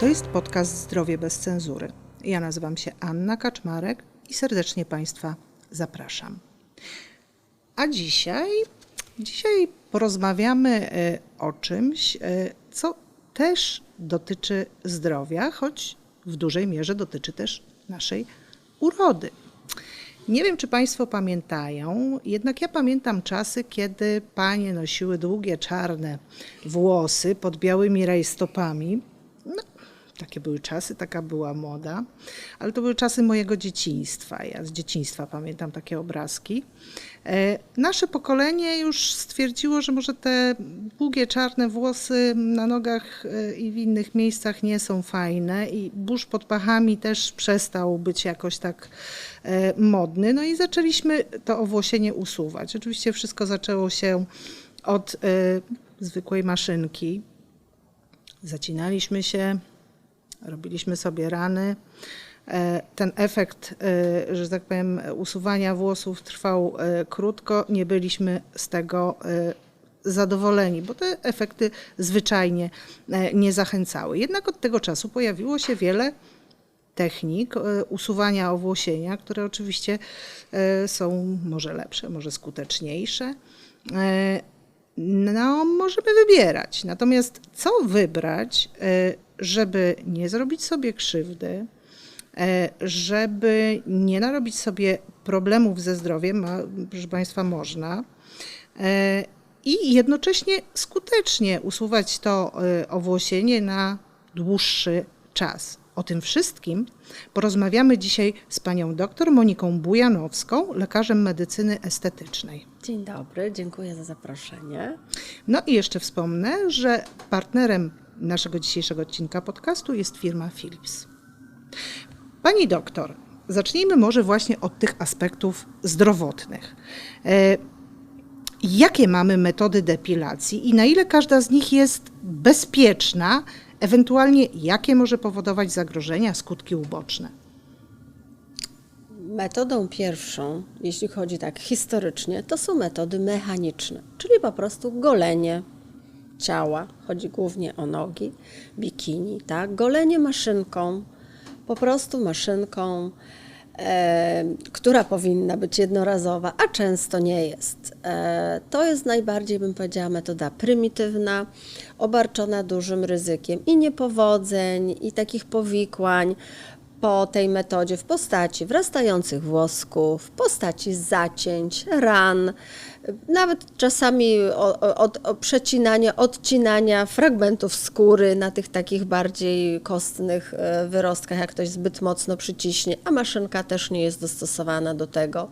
To jest podcast Zdrowie bez cenzury. Ja nazywam się Anna Kaczmarek i serdecznie Państwa zapraszam. A dzisiaj, dzisiaj porozmawiamy e, o czymś, e, co też dotyczy zdrowia, choć w dużej mierze dotyczy też naszej urody. Nie wiem, czy Państwo pamiętają, jednak ja pamiętam czasy, kiedy panie nosiły długie czarne włosy pod białymi rajstopami. No, takie były czasy, taka była moda, ale to były czasy mojego dzieciństwa. Ja z dzieciństwa pamiętam takie obrazki. E, Nasze pokolenie już stwierdziło, że może te długie czarne włosy na nogach e, i w innych miejscach nie są fajne i burz pod pachami też przestał być jakoś tak e, modny. No i zaczęliśmy to owłosienie usuwać. Oczywiście wszystko zaczęło się od zwykłej maszynki. Zacinaliśmy się, robiliśmy sobie rany. E, Ten efekt, e, że tak powiem, usuwania włosów trwał e, krótko. Nie byliśmy z tego zadowoleni, bo te efekty zwyczajnie nie zachęcały. Jednak od tego czasu pojawiło się wiele technik usuwania owłosienia, które oczywiście są może lepsze, może skuteczniejsze. No, możemy wybierać. Natomiast co wybrać, żeby nie zrobić sobie krzywdy, e, żeby nie narobić sobie problemów ze zdrowiem, a proszę Państwa, można, e, i jednocześnie skutecznie usuwać to e, owłosienie na dłuższy czas. O tym wszystkim porozmawiamy dzisiaj z panią dr Moniką Bujanowską, lekarzem medycyny estetycznej. Dzień dobry, dziękuję za zaproszenie. No i jeszcze wspomnę, że partnerem naszego dzisiejszego odcinka podcastu jest firma Philips. Pani doktor, zacznijmy może właśnie od tych aspektów zdrowotnych. E, Jakie mamy metody depilacji i na ile każda z nich jest bezpieczna, ewentualnie jakie może powodować zagrożenia, skutki uboczne? Metodą pierwszą, jeśli chodzi tak historycznie, to są metody mechaniczne, czyli po prostu golenie ciała. Chodzi głównie o nogi, bikini, tak? Golenie maszynką, po prostu maszynką, e, która powinna być jednorazowa, a często nie jest. E, to jest najbardziej, bym powiedziała, metoda prymitywna, obarczona dużym ryzykiem i niepowodzeń, i takich powikłań po tej metodzie w postaci wrastających włosków, w postaci zacięć, ran, nawet czasami od, przecinania, odcinania fragmentów skóry na tych takich bardziej kostnych e, wyrostkach, jak ktoś zbyt mocno przyciśnie, a maszynka też nie jest dostosowana do tego.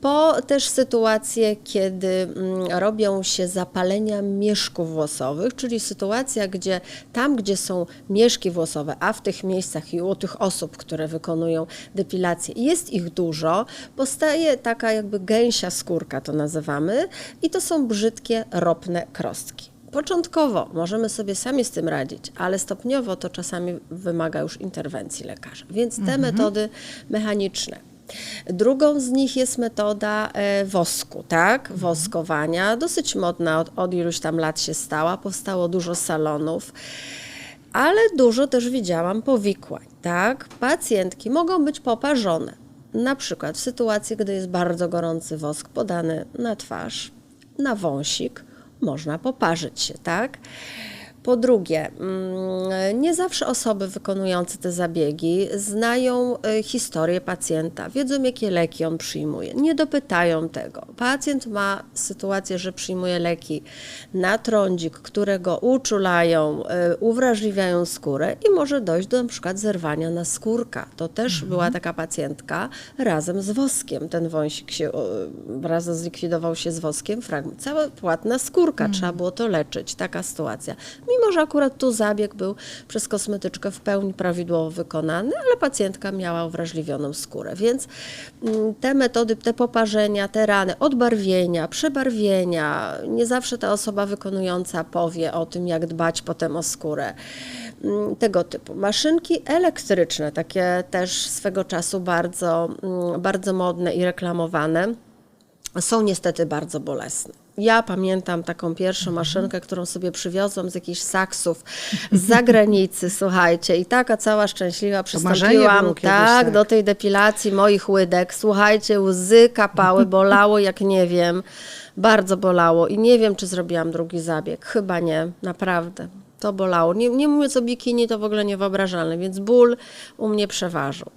Po też sytuacje, kiedy mm, robią się zapalenia mieszków włosowych, czyli sytuacja, gdzie tam, gdzie są mieszki włosowe, a w tych miejscach i u tych osób, które wykonują depilację, jest ich dużo, powstaje taka jakby gęsia skórka, to nazywamy, i to są brzydkie, ropne krostki. Początkowo możemy sobie sami z tym radzić, ale stopniowo to czasami wymaga już interwencji lekarza. Więc te metody mechaniczne. Drugą z nich jest metoda e, wosku, tak? Woskowania. Dosyć modna, od, od iluś tam lat się stała. Powstało dużo salonów. Ale dużo też widziałam powikłań, tak? Pacjentki mogą być poparzone. Na przykład w sytuacji, gdy jest bardzo gorący wosk podany na twarz, na wąsik, można poparzyć się, tak? Po drugie, mm, nie zawsze osoby wykonujące te zabiegi znają y, historię pacjenta, wiedzą jakie leki on przyjmuje, nie dopytają tego. Pacjent ma sytuację, że przyjmuje leki na trądzik, które go uczulają, y, uwrażliwiają skórę i może dojść do na przykład zerwania na skórka. To też była taka pacjentka razem z woskiem. Ten wąsik się razem zlikwidował się z woskiem, fragment, cała płatna skórka, trzeba było to leczyć, taka sytuacja mimo że akurat tu zabieg był przez kosmetyczkę w pełni prawidłowo wykonany, ale pacjentka miała uwrażliwioną skórę. Więc mm, te metody, te poparzenia, te rany, odbarwienia, przebarwienia, nie zawsze ta osoba wykonująca powie o tym, jak dbać potem o skórę. Mm, Tego typu. Maszynki elektryczne, takie też swego czasu bardzo, mm, bardzo modne i reklamowane są niestety bardzo bolesne. Ja pamiętam taką pierwszą maszynkę, którą sobie przywiozłam z jakichś saksów z zagranicy, słuchajcie, i taka cała szczęśliwa przystąpiłam tak, tak. do tej depilacji moich łydek. Słuchajcie, łzy kapały, bolało jak nie wiem, bardzo bolało i nie wiem, czy zrobiłam drugi zabieg. Chyba nie, naprawdę. To bolało. Nie, nie mówiąc o bikini, to w ogóle niewyobrażalne, więc ból u mnie przeważył.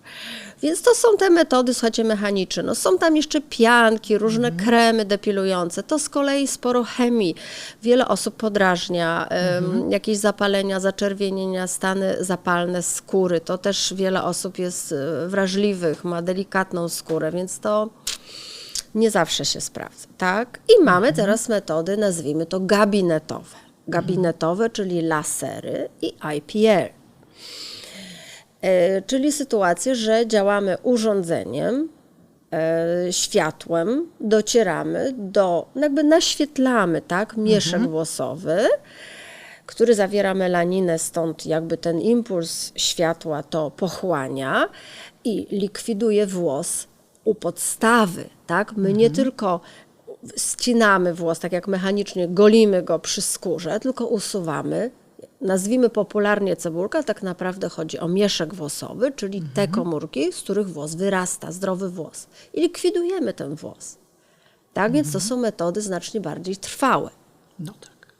Więc to są te metody, słuchajcie, mechaniczne. No, są tam jeszcze pianki, różne kremy depilujące. To z kolei sporo chemii. Wiele osób podrażnia, em, jakieś zapalenia, zaczerwienienia, stany zapalne skóry. To też wiele osób jest e, wrażliwych, ma delikatną skórę, więc to nie zawsze się sprawdza, tak? I mamy teraz metody, nazwijmy to gabinetowe. Gabinetowe, czyli lasery i IPL. E, czyli sytuację, że działamy urządzeniem, e, światłem, docieramy do, jakby naświetlamy, tak, mieszek włosowy, który zawiera melaninę, stąd jakby ten impuls światła to pochłania i likwiduje włos u podstawy, tak? My nie tylko ścinamy włos, tak jak mechanicznie golimy go przy skórze, tylko usuwamy, nazwijmy popularnie cebulka, tak naprawdę chodzi o mieszek włosowy, czyli te komórki, z których włos wyrasta, zdrowy włos. I likwidujemy ten włos. Tak, więc to są metody znacznie bardziej trwałe. No tak.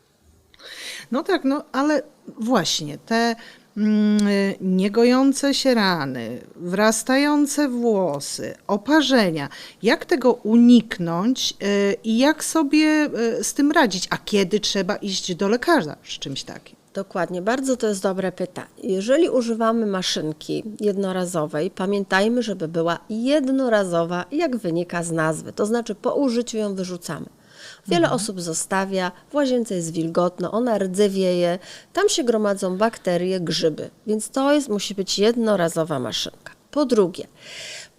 No tak, no ale właśnie te mm, niegojące się rany, wrastające włosy, oparzenia, jak tego uniknąć y, i jak sobie y, z tym radzić? A kiedy trzeba iść do lekarza z czymś takim? Dokładnie, bardzo to jest dobre pytanie. Jeżeli używamy maszynki jednorazowej, pamiętajmy, żeby była jednorazowa, jak wynika z nazwy, to znaczy po użyciu ją wyrzucamy. Wiele osób zostawia, w łazience jest wilgotno, ona rdzewieje, tam się gromadzą bakterie, grzyby, więc to jest, musi być jednorazowa maszynka. Po drugie,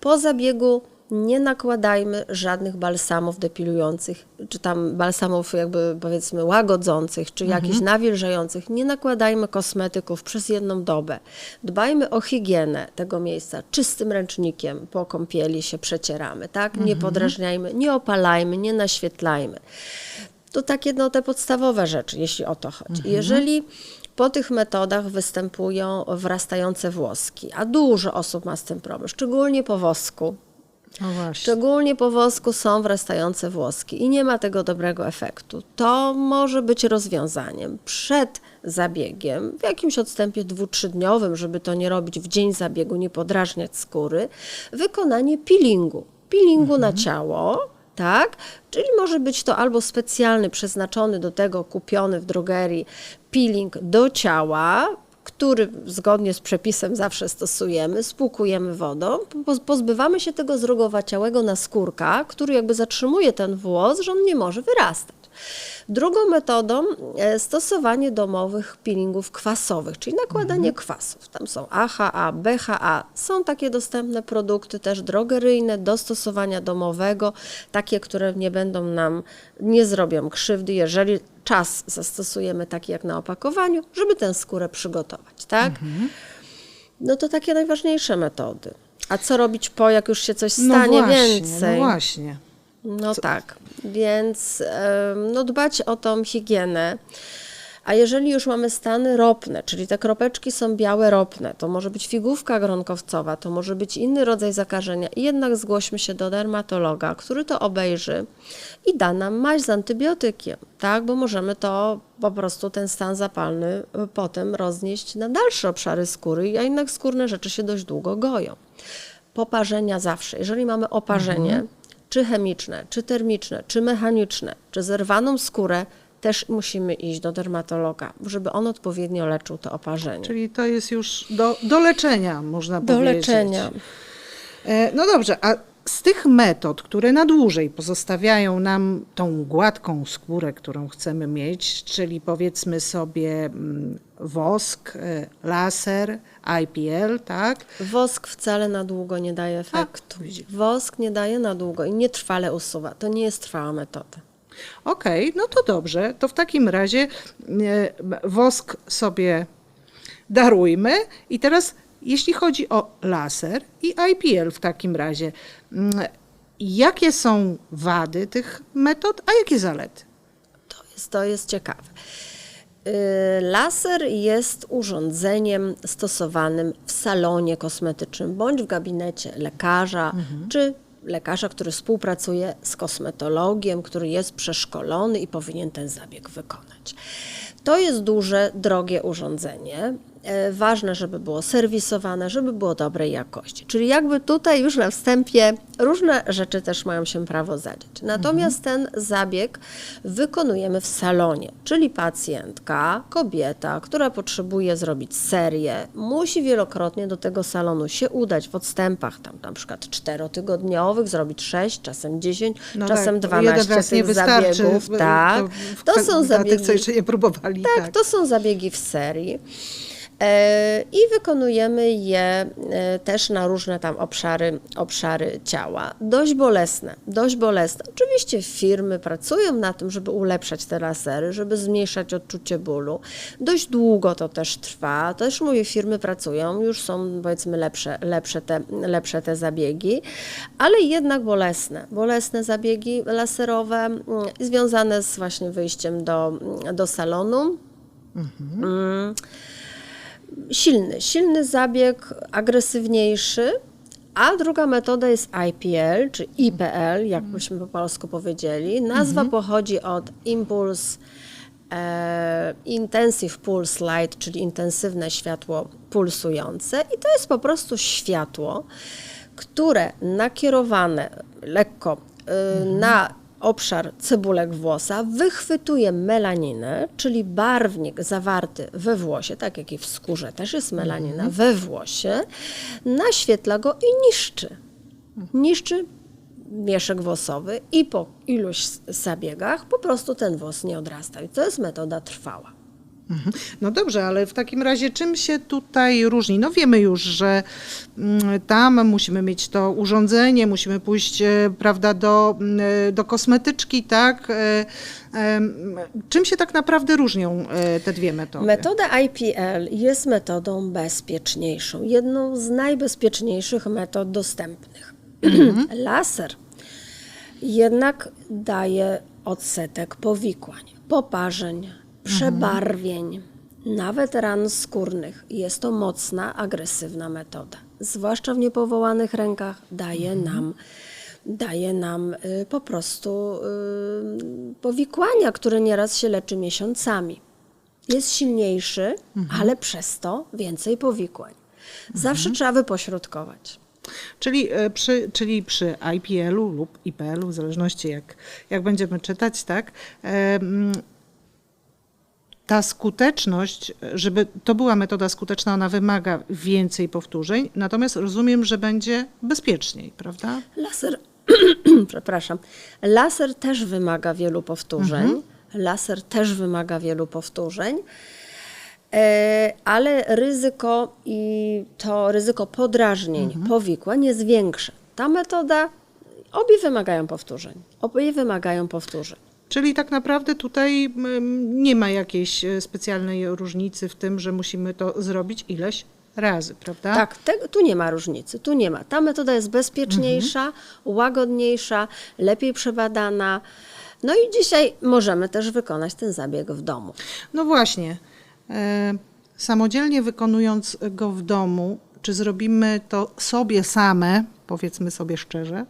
po zabiegu nie nakładajmy żadnych balsamów depilujących, czy tam balsamów jakby powiedzmy łagodzących, czy jakichś nawilżających. Nie nakładajmy kosmetyków przez jedną dobę. Dbajmy o higienę tego miejsca. Czystym ręcznikiem po kąpieli się przecieramy, tak? Nie podrażniajmy, nie opalajmy, nie naświetlajmy. To takie no, te podstawowe rzeczy, jeśli o to chodzi. Jeżeli po tych metodach występują wrastające włoski, a dużo osób ma z tym problem, szczególnie po wosku. Szczególnie po wosku są wrastające włoski i nie ma tego dobrego efektu. To może być rozwiązaniem przed zabiegiem, w jakimś odstępie dwu-trzydniowym, żeby to nie robić w dzień zabiegu, nie podrażniać skóry, wykonanie peelingu. Peelingu na ciało, tak? Czyli może być to albo specjalny, przeznaczony do tego, kupiony w drogerii peeling do ciała, który zgodnie z przepisem zawsze stosujemy, spłukujemy wodą, poz- pozbywamy się tego zrugowaciałego naskórka, który jakby zatrzymuje ten włos, że on nie może wyrastać. Drugą metodą e, stosowanie domowych peelingów kwasowych, czyli nakładanie kwasów. Tam są AHA, BHA, są takie dostępne produkty też drogeryjne do stosowania domowego, takie, które nie będą nam, nie zrobią krzywdy, jeżeli czas zastosujemy taki jak na opakowaniu, żeby tę skórę przygotować, tak? No to takie najważniejsze metody. A co robić po, jak już się coś stanie no właśnie, więcej? No właśnie. No tak, więc no dbać o tą higienę. A jeżeli już mamy stany ropne, czyli te kropeczki są białe ropne, to może być figówka gronkowcowa, to może być inny rodzaj zakażenia i jednak zgłośmy się do dermatologa, który to obejrzy i da nam maść z antybiotykiem, tak, bo możemy to po prostu ten stan zapalny y, potem roznieść na dalsze obszary skóry, a jednak skórne rzeczy się dość długo goją. Poparzenia zawsze. Jeżeli mamy oparzenie, czy chemiczne, czy termiczne, czy mechaniczne, czy zerwaną skórę, też musimy iść do dermatologa, żeby on odpowiednio leczył to oparzenie. Czyli to jest już do, do leczenia, można do powiedzieć. leczenia. E, No dobrze, a z tych metod, które na dłużej pozostawiają nam tą gładką skórę, którą chcemy mieć, czyli powiedzmy sobie mm, wosk, e, laser, IPL, tak? Wosk wcale na długo nie daje efektu. widzisz. Wosk nie daje na długo i nietrwale usuwa. To nie jest trwała metoda. Okej, no to dobrze. To w takim razie e, wosk sobie darujmy. I teraz, jeśli chodzi o laser i IPL w takim razie, mm, jakie są wady tych metod, a jakie zalety? Jest- To jest ciekawe. Y, Laser jest urządzeniem stosowanym w salonie kosmetycznym bądź w gabinecie lekarza, czy lekarza, który współpracuje z kosmetologiem, który jest przeszkolony i powinien ten zabieg wykonać. To jest duże, drogie urządzenie. E, Ważne, żeby było serwisowane, żeby było dobrej jakości. Czyli jakby tutaj już na wstępie różne rzeczy też mają się prawo zadziać. Natomiast ten zabieg wykonujemy w salonie, czyli pacjentka, kobieta, która potrzebuje zrobić serię, musi wielokrotnie do tego salonu się udać w odstępach, tam na przykład czterotygodniowych, zrobić 6, czasem 10, No czasem tak, 12 jeden raz tych zabiegów. Tak, to dla są tych, zabiegi. co jeszcze nie próbowali. Tak, to są zabiegi w serii. E, I wykonujemy je e, też na różne tam obszary, obszary ciała. Dość bolesne, dość bolesne. Oczywiście firmy pracują na tym, żeby ulepszać te lasery, żeby zmniejszać odczucie bólu. Dość długo to też trwa. Też mówię, firmy pracują, już są powiedzmy lepsze, lepsze, te, lepsze te zabiegi, ale jednak bolesne. Bolesne zabiegi laserowe mm, związane z właśnie wyjściem do, do salonu. Mm. Silny, silny zabieg, agresywniejszy, a druga metoda jest IPL, czy IPL, jak byśmy po polsku powiedzieli. Nazwa pochodzi od Impulse e, Intensive Pulse Light, czyli intensywne światło pulsujące. I to jest po prostu światło, które nakierowane lekko y, na obszar cebulek włosa wychwytuje melaninę, czyli barwnik zawarty we włosie, tak jak i w skórze też jest melanina we włosie, naświetla go i niszczy. Niszczy mieszek włosowy i po iluś zabiegach po prostu ten włos nie odrasta. I to jest metoda trwała. Mhm. No dobrze, ale w takim razie czym się tutaj różni? No wiemy już, że mm, tam musimy mieć to urządzenie, musimy pójść, e, prawda, do, mm, e, do kosmetyczki, tak? E, Czym się tak naprawdę różnią te dwie metody? Metoda IPL jest metodą bezpieczniejszą, jedną z najbezpieczniejszych metod dostępnych. Laser jednak daje odsetek powikłań, poparzeń, przebarwień, nawet ran skórnych. Jest to mocna, agresywna metoda. Zwłaszcza w niepowołanych rękach daje nam daje nam y, po prostu y, powikłania, które nieraz się leczy miesiącami. Jest silniejszy, ale przez to więcej powikłań. Zawsze trzeba wypośrodkować. Czyli e, przy, czyli przy IPL-u lub IPL-u, w zależności jak, jak będziemy czytać, tak? Ta skuteczność, żeby to była metoda skuteczna, ona wymaga więcej powtórzeń, natomiast rozumiem, że będzie bezpieczniej, prawda? Laser, przepraszam, laser też wymaga wielu powtórzeń. Laser też wymaga wielu powtórzeń, e, ale ryzyko i to ryzyko podrażnień, powikłań jest większe. Ta metoda, obie wymagają powtórzeń. Obie wymagają powtórzeń. Czyli tak naprawdę tutaj mm, nie ma jakiejś e, specjalnej różnicy w tym, że musimy to zrobić ileś razy, prawda? Tak, te, tu nie ma różnicy, tu nie ma. Ta metoda jest bezpieczniejsza, łagodniejsza, lepiej przebadana. No i dzisiaj możemy też wykonać ten zabieg w domu. No właśnie. E, samodzielnie wykonując go w domu, czy zrobimy to sobie same, powiedzmy sobie szczerze,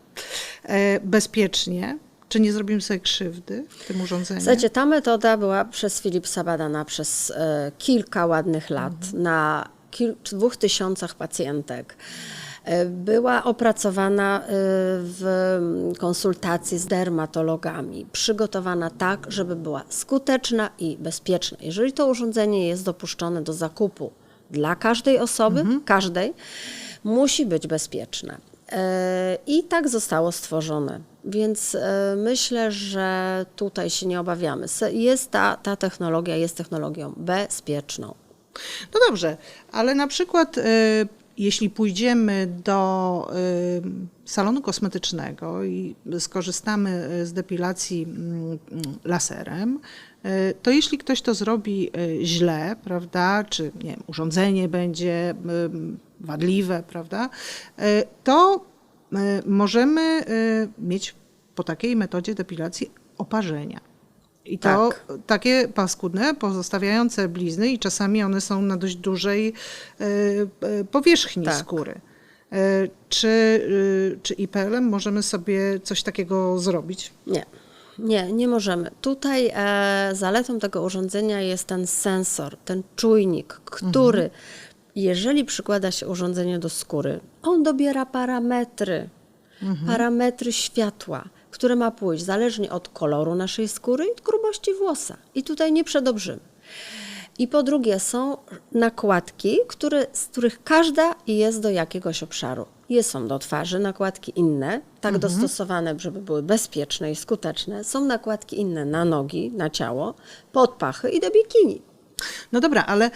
e, bezpiecznie, czy nie zrobimy sobie krzywdy w tym urządzeniu? Słuchajcie, ta metoda była przez Philipsa badana przez e, kilka ładnych lat na kil, dwóch tysiącach pacjentek. E, Była opracowana e, w konsultacji z dermatologami, przygotowana tak, żeby była skuteczna i bezpieczna. Jeżeli to urządzenie jest dopuszczone do zakupu dla każdej osoby, każdej, musi być bezpieczne. E, I tak zostało stworzone. Więc e, myślę, że tutaj się nie obawiamy. Jest ta, ta technologia jest technologią bezpieczną. No dobrze, ale na przykład e, jeśli pójdziemy do salonu kosmetycznego i skorzystamy z depilacji mm, laserem, to jeśli ktoś to zrobi e, źle, prawda, czy nie wiem, urządzenie będzie em, wadliwe, prawda, e, to e, możemy e, mieć po takiej metodzie depilacji oparzenia. I to Tak. takie paskudne, pozostawiające blizny i czasami one są na dość dużej e, e, powierzchni Tak. skóry. E, czy, czy IPL-em możemy sobie coś takiego zrobić? Nie. Nie, nie możemy. Tutaj e, zaletą tego urządzenia jest ten sensor, ten czujnik, który, jeżeli przykłada się urządzenie do skóry, on dobiera parametry, parametry światła, które ma pójść zależnie od koloru naszej skóry i grubości włosa. I tutaj nie przedobrzymy. I po drugie są nakładki, które, z których każda jest do jakiegoś obszaru. Jest są do twarzy nakładki inne, tak dostosowane, żeby były bezpieczne i skuteczne. Są nakładki inne na nogi, na ciało, pod pachy i do bikini. No dobra, ale e,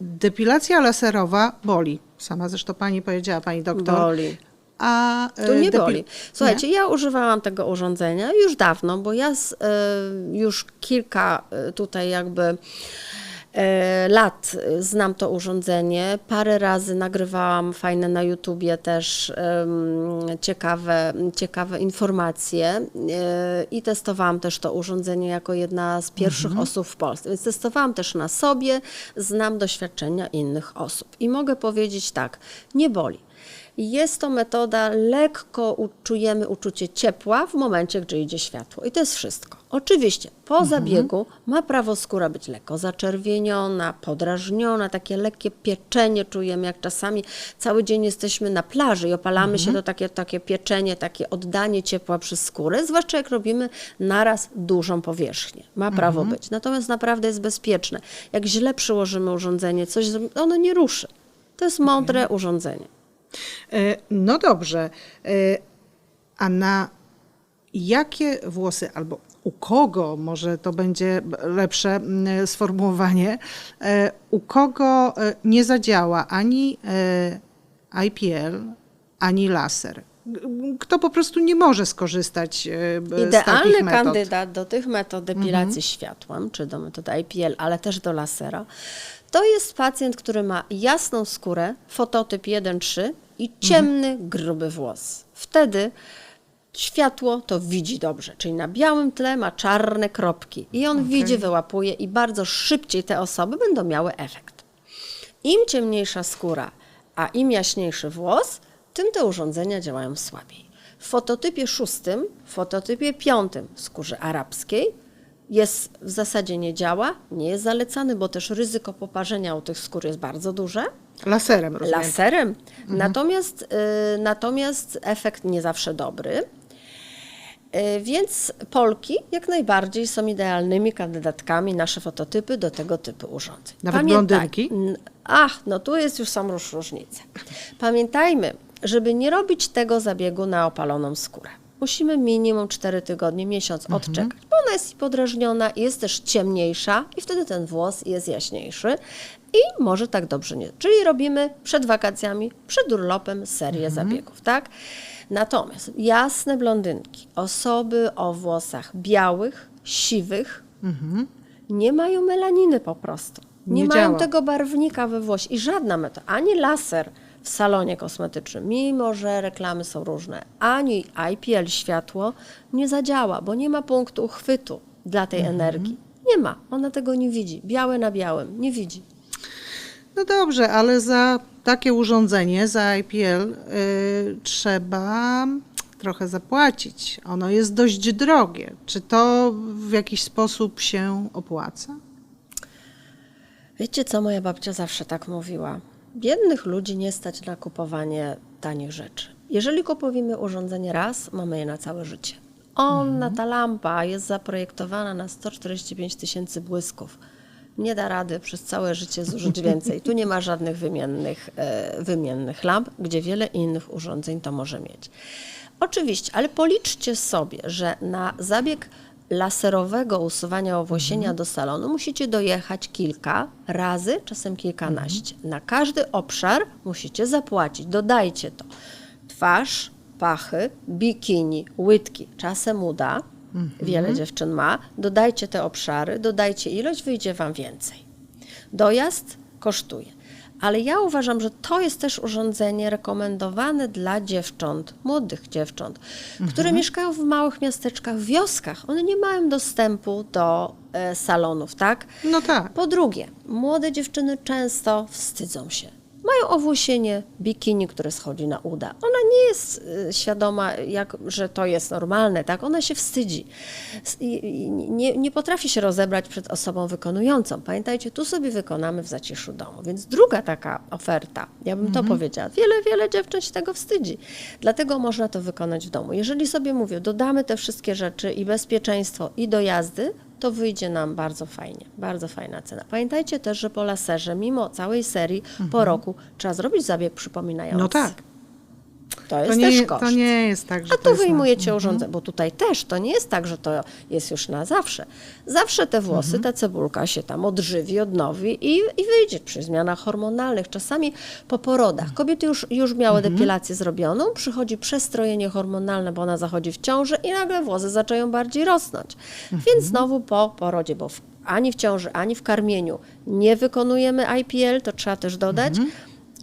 depilacja laserowa boli. Sama zresztą pani powiedziała, pani doktor. Boli. A e, Tu nie boli. Słuchajcie, ja używałam tego urządzenia już dawno, bo ja z, y, już kilka y, tutaj jakby y, lat y, znam to urządzenie. Parę razy nagrywałam fajne na YouTubie też ciekawe, ciekawe informacje y, i testowałam też to urządzenie jako jedna z pierwszych osób w Polsce. Więc testowałam też na sobie, znam doświadczenia innych osób. I mogę powiedzieć tak, nie boli. Jest to metoda, lekko czujemy uczucie ciepła w momencie, gdy idzie światło. I to jest wszystko. Oczywiście, po zabiegu ma prawo skóra być lekko zaczerwieniona, podrażniona, takie lekkie pieczenie czujemy, jak czasami cały dzień jesteśmy na plaży i opalamy się, to takie, takie pieczenie, takie oddanie ciepła przez skórę, zwłaszcza jak robimy naraz dużą powierzchnię. Ma prawo być. Natomiast naprawdę jest bezpieczne. Jak źle przyłożymy urządzenie, coś, ono nie ruszy. To jest mądre urządzenie. E, No dobrze. E, A na jakie włosy albo u kogo, może to będzie lepsze mm, sformułowanie, e, u kogo nie zadziała ani IPL, ani laser? Kto po prostu nie może skorzystać b- z Idealny takich metod? kandydat do tych metod depilacji światłem, czy do metody IPL, ale też do lasera, to jest pacjent, który ma jasną skórę, fototyp 1-3 i ciemny, gruby włos. Wtedy światło to widzi dobrze, czyli na białym tle ma czarne kropki i on widzi, wyłapuje i bardzo szybciej te osoby będą miały efekt. Im ciemniejsza skóra, a im jaśniejszy włos, tym te urządzenia działają słabiej. W fototypie szóstym, w fototypie piątym skórze arabskiej jest w zasadzie nie działa, nie jest zalecany, bo też ryzyko poparzenia u tych skór jest bardzo duże. Laserem, rozumiem. Laserem. Natomiast, y, natomiast efekt nie zawsze dobry. Y, Więc Polki jak najbardziej są idealnymi kandydatkami, nasze fototypy do tego typu urządzeń. Nawet blondynki? N- Ach, no tu jest już są róż- różnice. Pamiętajmy, żeby nie robić tego zabiegu na opaloną skórę. Musimy minimum 4 tygodnie, miesiąc odczekać, bo ona jest podrażniona, jest też ciemniejsza i wtedy ten włos jest jaśniejszy i może tak dobrze nie. Czyli robimy przed wakacjami, przed urlopem serię zabiegów, tak? Natomiast jasne blondynki, osoby o włosach białych, siwych, nie mają melaniny po prostu. Nie, Nie mają działa. tego barwnika we włosie i żadna metoda, ani laser w salonie kosmetycznym, mimo że reklamy są różne, ani IPL światło nie zadziała, bo nie ma punktu uchwytu dla tej Mhm. energii. Nie ma, ona tego nie widzi. Białe na białym, nie widzi. No dobrze, ale za takie urządzenie, za IPL, y, trzeba trochę zapłacić. Ono jest dość drogie. Czy to w jakiś sposób się opłaca? Wiecie co, moja babcia zawsze tak mówiła. Biednych ludzi nie stać na kupowanie tanich rzeczy. Jeżeli kupujemy urządzenie raz, mamy je na całe życie. Ona, ta lampa jest zaprojektowana na 145 tysięcy błysków. Nie da rady przez całe życie zużyć więcej. Tu nie ma żadnych wymiennych, e, wymiennych lamp, gdzie wiele innych urządzeń to może mieć. Oczywiście, ale policzcie sobie, że na zabieg laserowego usuwania owłosienia do salonu musicie dojechać kilka razy, czasem kilkanaście. Na każdy obszar musicie zapłacić. Dodajcie to. Twarz, pachy, bikini, łydki, czasem uda. Wiele dziewczyn ma. Dodajcie te obszary, dodajcie ilość, wyjdzie Wam więcej. Dojazd kosztuje. Ale ja uważam, że to jest też urządzenie rekomendowane dla dziewcząt, młodych dziewcząt, które mieszkają w małych miasteczkach, wioskach. One nie mają dostępu do e, salonów, tak? No tak. Po drugie, młode dziewczyny często wstydzą się. Mają owłosienie bikini, które schodzi na uda. Ona nie jest y, świadoma, jak, że to jest normalne, tak? Ona się wstydzi. Nie, nie potrafi się rozebrać przed osobą wykonującą. Pamiętajcie, tu sobie wykonamy w zaciszu domu. Więc druga taka oferta, ja bym to powiedziała, wiele, wiele dziewczyn się tego wstydzi. Dlatego można to wykonać w domu. Jeżeli sobie mówię, dodamy te wszystkie rzeczy i bezpieczeństwo, i do jazdy, to wyjdzie nam bardzo fajnie, bardzo fajna cena. Pamiętajcie też, że po laserze, mimo całej serii, po roku trzeba zrobić zabieg przypominający. No tak. To jest To też nie, koszt. to nie jest tak, że A tu jest na- wyjmujecie urządzenie, bo tutaj też to nie jest tak, że to jest już na zawsze. Zawsze te włosy, Mhm. ta cebulka się tam odżywi, odnowi i, i wyjdzie przy zmianach hormonalnych, czasami po porodach. Kobiety już, już miały Mhm. depilację zrobioną, przychodzi przestrojenie hormonalne, bo ona zachodzi w ciąży i nagle włosy zaczęją bardziej rosnąć. Mhm. Więc znowu po porodzie, bo w, ani w ciąży, ani w karmieniu nie wykonujemy IPL, to trzeba też dodać. Mhm.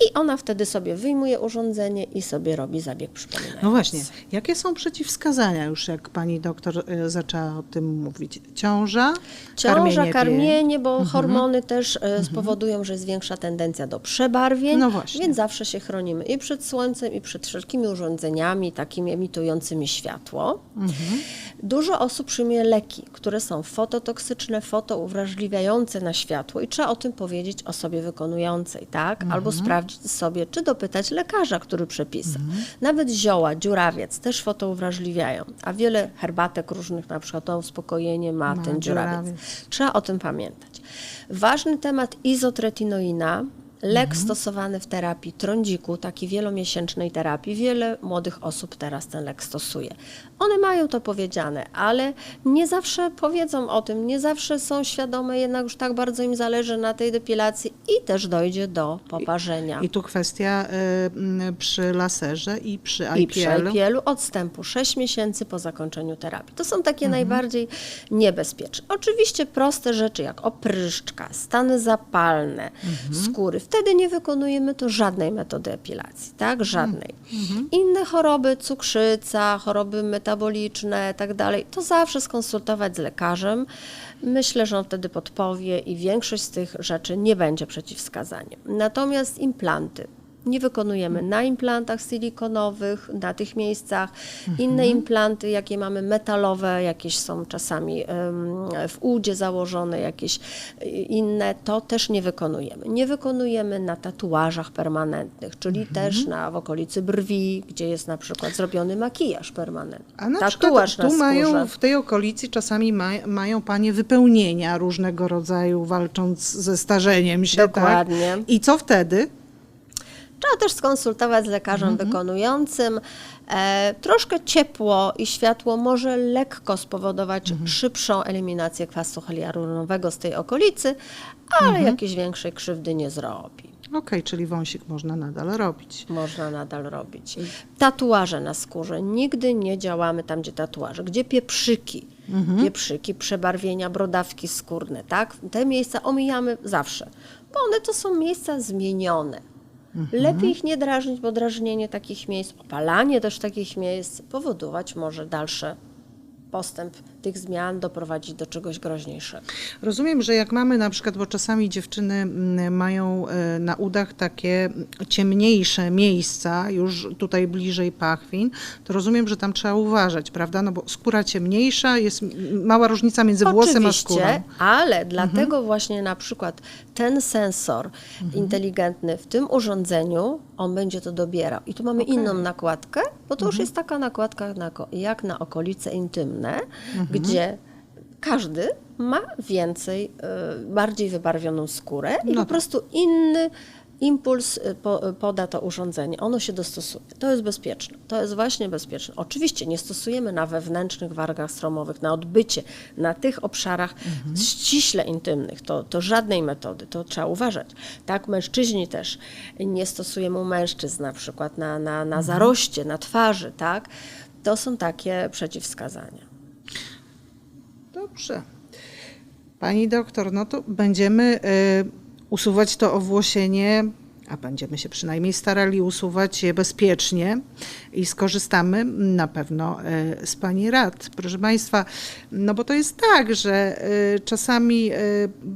I ona wtedy sobie wyjmuje urządzenie i sobie robi zabieg przypominający. No właśnie, jakie są przeciwwskazania już, jak pani doktor y, zaczęła o tym mówić? Ciąża, Ciąża, pie- karmienie, bo Mhm. hormony też e, spowodują, że jest większa tendencja do przebarwień, No właśnie. więc zawsze się chronimy i przed słońcem, i przed wszelkimi urządzeniami takimi emitującymi światło. Mhm. Dużo osób przyjmuje leki, które są fototoksyczne, fotouwrażliwiające na światło i trzeba o tym powiedzieć osobie wykonującej, tak? Mhm. Albo sprawdzić sobie, czy dopytać lekarza, który przepisał. Mhm. Nawet zioła, dziurawiec też fotouwrażliwiają, a wiele herbatek różnych, na przykład na uspokojenie ma, Ma ten dziurawiec. dziurawiec. Trzeba o tym pamiętać. Ważny temat izotretinoina. Lek Mhm. stosowany w terapii trądziku, takiej wielomiesięcznej terapii. Wiele młodych osób teraz ten lek stosuje. One mają to powiedziane, ale nie zawsze powiedzą o tym, nie zawsze są świadome, jednak już tak bardzo im zależy na tej depilacji i też dojdzie do poparzenia. I tu kwestia y, mm, przy laserze i przy I przy. IPL-u odstępu 6 miesięcy po zakończeniu terapii. To są takie Mhm. najbardziej niebezpieczne. Oczywiście proste rzeczy jak opryszczka, stany zapalne Mhm. skóry. Wtedy nie wykonujemy tu żadnej metody epilacji, tak? Żadnej. Mhm. Inne choroby, cukrzyca, choroby metaboliczne, tak dalej, to zawsze skonsultować z lekarzem. Myślę, że on wtedy podpowie i większość z tych rzeczy nie będzie przeciwwskazaniem. Natomiast implanty. Nie wykonujemy na implantach silikonowych, na tych miejscach. Inne implanty, jakie mamy metalowe, jakieś są czasami w udzie założone, jakieś inne, to też nie wykonujemy. Nie wykonujemy na tatuażach permanentnych, czyli też na w okolicy brwi, gdzie jest na przykład zrobiony makijaż permanentny. A na Tatuaż przykład tu mają w tej okolicy czasami ma, mają panie wypełnienia różnego rodzaju, walcząc ze starzeniem się. Dokładnie. Tak? I co wtedy? Trzeba też skonsultować z lekarzem Mhm. wykonującym. E, troszkę ciepło i światło może lekko spowodować Mhm. szybszą eliminację kwasu hialuronowego z tej okolicy, ale Mhm. jakiejś większej krzywdy nie zrobi. Okej, czyli wąsik można nadal robić. Można nadal robić. Tatuaże na skórze. Nigdy nie działamy tam, gdzie tatuaże. Gdzie pieprzyki, Mhm. pieprzyki, przebarwienia, brodawki skórne, tak? Te miejsca omijamy zawsze, bo one to są miejsca zmienione. Lepiej ich nie drażnić, bo drażnienie takich miejsc, opalanie też takich miejsc powodować może dalszy postęp tych zmian, doprowadzić do czegoś groźniejszego. Rozumiem, że jak mamy na przykład, bo czasami dziewczyny mm, mają e, na udach takie ciemniejsze miejsca, już tutaj bliżej pachwin, to rozumiem, że tam trzeba uważać, prawda? No bo skóra ciemniejsza, jest mała różnica między włosem a skórą. Mhm. ale dlatego właśnie na przykład ten sensor Mhm. inteligentny w tym urządzeniu, on będzie to dobierał. I tu mamy inną nakładkę, bo to Mhm. już jest taka nakładka na, jak na okolice intymne, Mhm. gdzie każdy ma więcej, y, bardziej wybarwioną skórę i No po tak. prostu inny impuls y, y, poda to urządzenie, ono się dostosuje. To jest bezpieczne. To jest właśnie bezpieczne. Oczywiście nie stosujemy na wewnętrznych wargach stromowych, na odbycie, na tych obszarach ściśle intymnych. To, to żadnej metody, to trzeba uważać. Tak, mężczyźni też. Nie stosujemy u mężczyzn na przykład na, na, na zaroście, na twarzy, tak. To są takie przeciwwskazania. Dobrze. Pani doktor, no to będziemy y, usuwać to owłosienie a będziemy się przynajmniej starali usuwać je bezpiecznie i skorzystamy na pewno e, z Pani rad. Proszę Państwa, no bo to jest tak, że e, czasami e,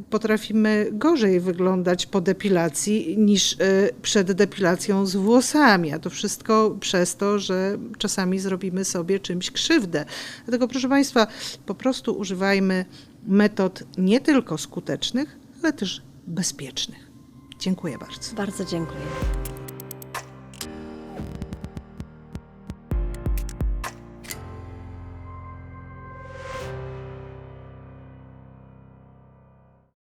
potrafimy gorzej wyglądać po depilacji niż przed depilacją z włosami, a to wszystko przez to, że czasami zrobimy sobie czymś krzywdę. Dlatego proszę Państwa, po prostu używajmy metod nie tylko skutecznych, ale też bezpiecznych. Dziękuję bardzo. Bardzo dziękuję.